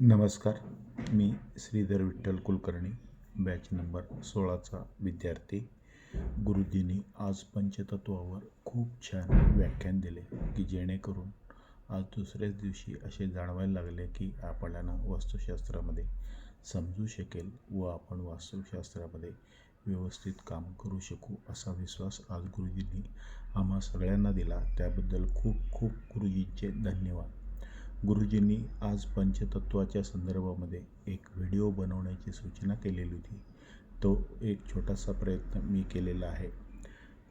नमस्कार. मी Shridhar Vitthal Kulkarni batch number सोळाचा विद्यार्थी. गुरुजींनी आज पंचतत्वावर खूप छान व्याख्यान दिले की जेणेकरून आज दुसऱ्याच दिवशी असे जाणवायला लागले की आपल्याला वास्तुशास्त्रामध्ये समजू शकेल व आपण वास्तुशास्त्रामध्ये व्यवस्थित काम करू शकू असा विश्वास आज गुरुजींनी आम्हा सगळ्यांना दिला. त्याबद्दल खूप खूप गुरुजींचे धन्यवाद. गुरुजींनी आज पंचतत्वाच्या संदर्भामध्ये एक व्हिडिओ बनवण्याची सूचना केलेली होती. तो एक छोटासा प्रयत्न मी केलेला आहे.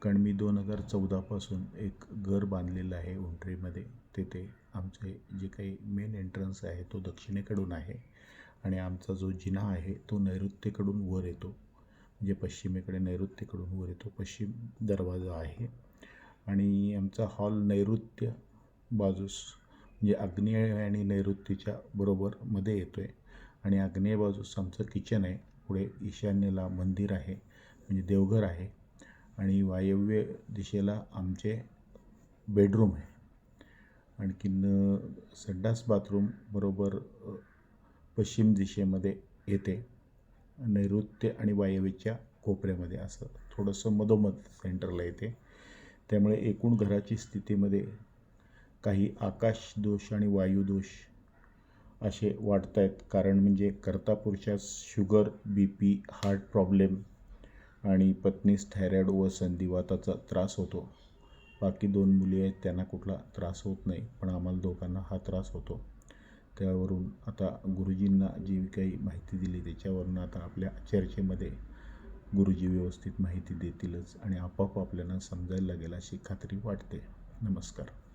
कारण मी दोन हजार चौदापासून एक घर बांधलेलं आहे उंटरीमध्ये. तेथे आमचे जे काही मेन एंट्रन्स आहे तो दक्षिणेकडून आहे आणि आमचा जो जिना आहे तो नैऋत्येकडून वर येतो. म्हणजे पश्चिमेकडे नैऋत्येकडून वर येतो. पश्चिम दरवाजा आहे आणि आमचा हॉल नैऋत्य बाजूस म्हणजे आग्नेय आणि नैऋत्यच्या बरोबर मध्ये येतो आहे आणि आग्नेय बाजूस आमचं किचन आहे. पुढे ईशान्येला मंदिर आहे. म्हणजे देवघर आहे. आणि वायव्य दिशेला आमचे बेडरूम आहे. आणखीन संडास बाथरूम बरोबर पश्चिम दिशेमध्ये येते. नैऋत्य आणि वायव्यच्या कोपऱ्यामध्ये असं. थोडंसं मधोमध सेंटरला येते. त्यामुळे एकूण घराची स्थितीमध्ये काही आकाश दोष आणि वायुदोष असे वाटत आहेत कारण म्हणजे कर्तापूरच्या sugar B P heart problem आणि पत्नीस थायरॉईड व संधिवाताचा त्रास होतो. बाकी दोन मुली आहेत त्यांना कुठला त्रास होत नाही पण आम्हाला दोघांना हा त्रास होतो. त्यावरून आता गुरुजींना जी काही माहिती दिली त्याच्यावरून आता आपल्या चर्चेमध्ये गुरुजी व्यवस्थित माहिती देतीलच आणि आपोआप आपल्याला समजायला लागेल अशी खात्री वाटते. नमस्कार.